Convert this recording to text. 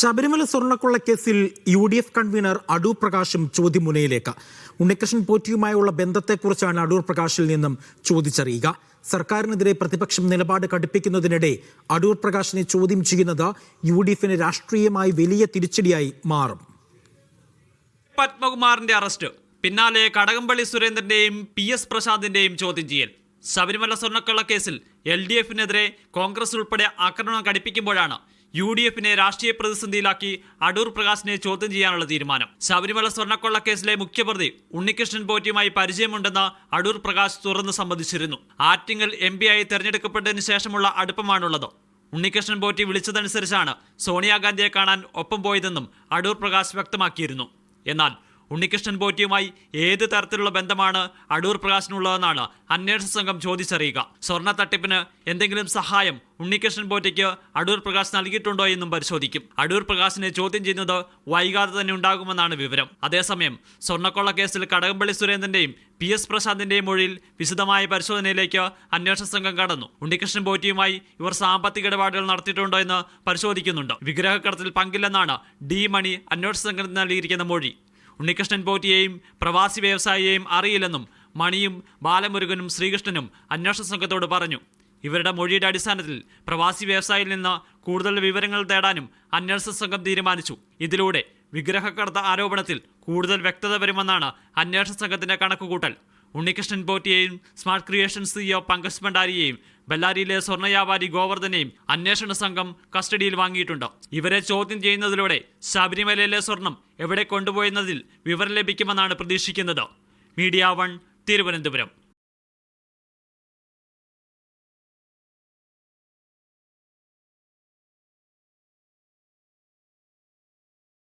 ശബരിമല സ്വർണക്കൊള്ള കേസിൽ U D F convenor Adoor പ്രകാശും ചോദ്യമുനയിലേക്ക്. ഉണ്ണികൃഷ്ണൻ പോറ്റിയുമായുള്ള ബന്ധത്തെക്കുറിച്ചാണ് അടൂർ പ്രകാശിൽ നിന്നും ചോദിച്ചറിയുക. സർക്കാരിനെതിരെ പ്രതിപക്ഷം നിലപാട് കടുപ്പിക്കുന്നതിനിടെ അടൂർ പ്രകാശിനെ ചോദ്യം ചെയ്യുന്നത് യു ഡി എഫിന് രാഷ്ട്രീയമായി വലിയ തിരിച്ചടിയായി മാറും. പത്മകുമാറിന്റെ അറസ്റ്റ്. പിന്നാലെ കടകംപള്ളി സുരേന്ദ്രന്റെയും പി എസ് പ്രശാന്തിന്റെയും ചോദ്യം ചെയ്യൽ. ശബരിമല സ്വർണക്കൊള്ള കേസിൽ എൽ ഡി എഫിനെതിരെ കോൺഗ്രസ് ഉൾപ്പെടെ ആക്രമണം ഘടിപ്പിക്കുമ്പോഴാണ് യു ഡി എഫിനെ രാഷ്ട്രീയ പ്രതിസന്ധിയിലാക്കി അടൂർ പ്രകാശിനെ ചോദ്യം ചെയ്യാനുള്ള തീരുമാനം. ശബരിമല സ്വർണക്കൊള്ള കേസിലെ മുഖ്യപ്രതി ഉണ്ണികൃഷ്ണൻ പോറ്റിയുമായി പരിചയമുണ്ടെന്ന് അടൂർ പ്രകാശ് തുറന്നു സമ്മതിച്ചിരുന്നു. ആറ്റിങ്ങൽ എം ആയി തെരഞ്ഞെടുക്കപ്പെട്ടതിന് ശേഷമുള്ള അടുപ്പമാണുള്ളത്. ഉണ്ണികൃഷ്ണൻ പോറ്റി വിളിച്ചതനുസരിച്ചാണ് സോണിയാഗാന്ധിയെ കാണാൻ ഒപ്പം പോയതെന്നും അടൂർ പ്രകാശ് വ്യക്തമാക്കിയിരുന്നു. എന്നാൽ ഉണ്ണികൃഷ്ണൻ പോറ്റിയുമായി ഏത് തരത്തിലുള്ള ബന്ധമാണ് അടൂർ പ്രകാശിനുള്ളതെന്നാണ് അന്വേഷണ സംഘം ചോദിച്ചറിയുക. സ്വർണ തട്ടിപ്പിന് എന്തെങ്കിലും സഹായം ഉണ്ണികൃഷ്ണൻ ബോറ്റയ്ക്ക് അടൂർ പ്രകാശ് നൽകിയിട്ടുണ്ടോ എന്നും പരിശോധിക്കും. അടൂർ പ്രകാശിനെ ചോദ്യം ചെയ്യുന്നത് വൈകാതെ തന്നെ ഉണ്ടാകുമെന്നാണ് വിവരം. അതേസമയം സ്വർണക്കൊള്ള കേസിൽ കടകംപള്ളി സുരേന്ദ്രന്റെയും പി എസ് പ്രശാന്തിന്റെയും മൊഴിയിൽ വിശദമായ പരിശോധനയിലേക്ക് അന്വേഷണ സംഘം കടന്നു. ഉണ്ണികൃഷ്ണൻ പോറ്റിയുമായി ഇവർ സാമ്പത്തിക ഇടപാടുകൾ നടത്തിയിട്ടുണ്ടോ എന്ന് പരിശോധിക്കുന്നുണ്ട്. വിഗ്രഹക്കടത്തിൽ പങ്കില്ലെന്നാണ് ഡി മണി അന്വേഷണ സംഘത്തിന് നൽകിയിരിക്കുന്ന മൊഴി. ഉണ്ണികൃഷ്ണൻ പോറ്റിയെയും പ്രവാസി വ്യവസായിയെയും അറിയില്ലെന്നും മണിയും ബാലമുരുകനും ശ്രീകൃഷ്ണനും അന്വേഷണ സംഘത്തോട് പറഞ്ഞു. ഇവരുടെ മൊഴിയുടെ അടിസ്ഥാനത്തിൽ പ്രവാസി വ്യവസായിയിൽ നിന്ന് കൂടുതൽ വിവരങ്ങൾ തേടാനും അന്വേഷണ സംഘം തീരുമാനിച്ചു. ഇതിലൂടെ വിഗ്രഹക്കടത്ത ആരോപണത്തിൽ കൂടുതൽ വ്യക്തത വരുമെന്നാണ് അന്വേഷണ സംഘത്തിന്റെ കണക്കുകൂട്ടൽ. ഉണ്ണികൃഷ്ണൻ പോറ്റിയെയും സ്മാർട്ട് ക്രിയേഷൻസ് സിഇഒ പങ്കജ് ഭണ്ഡാരിയെയും ബെല്ലാരിയിലെ സ്വർണ വ്യാപാരി ഗോവർദ്ധനെയും അന്വേഷണ സംഘം കസ്റ്റഡിയിൽ വാങ്ങിയിട്ടുണ്ട്. ഇവരെ ചോദ്യം ചെയ്യുന്നതിലൂടെ ശബരിമലയിലെ സ്വർണം എവിടെ കൊണ്ടുപോയെന്നതിൽ വിവരം ലഭിക്കുമെന്നാണ് പ്രതീക്ഷിക്കുന്നത്. Media one Thiruvananthapuram.